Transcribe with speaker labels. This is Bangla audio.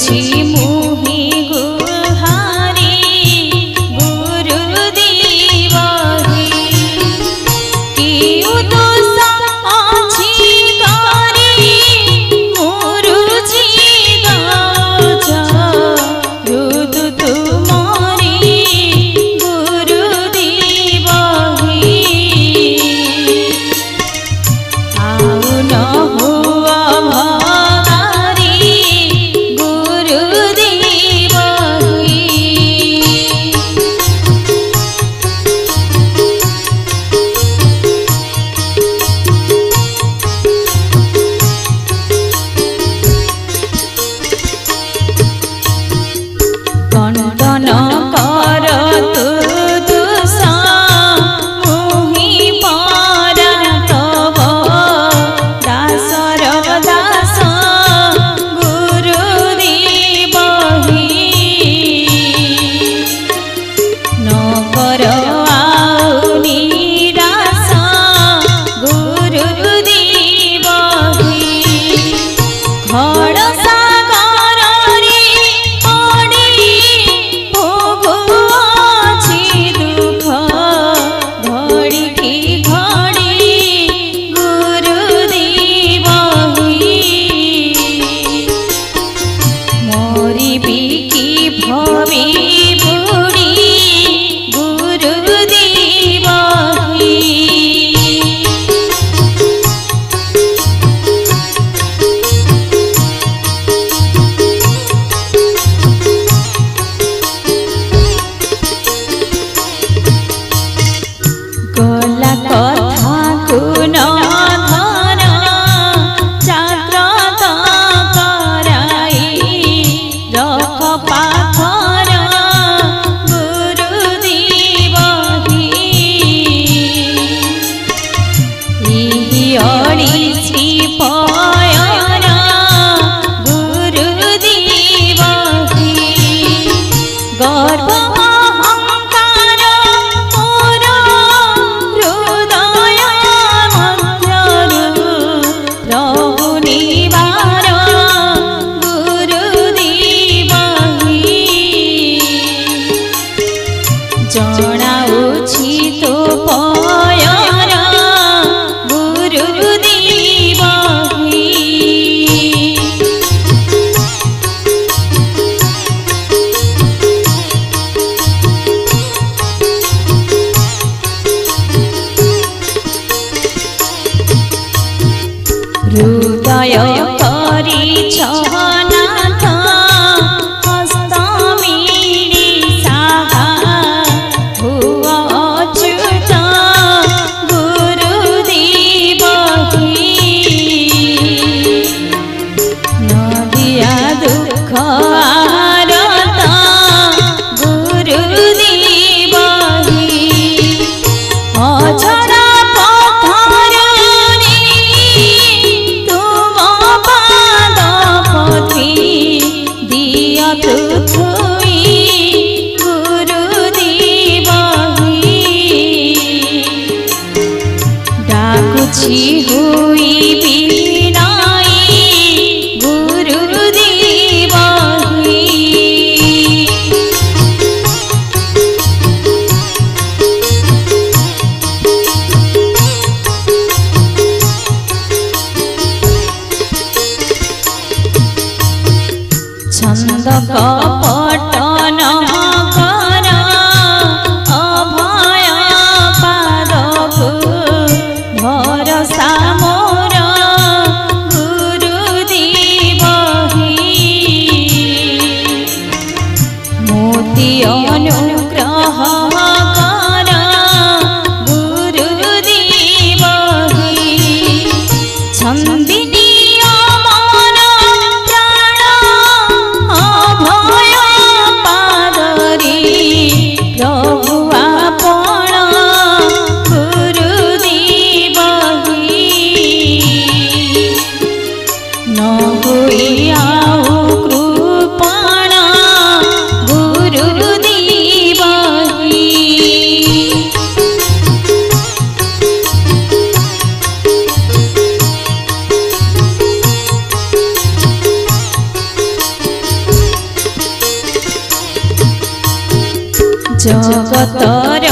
Speaker 1: 寂寞。জଣାଉଛି তো পয়রা গুরুদেব হৃদয় করিছ अच्छी हो জগতর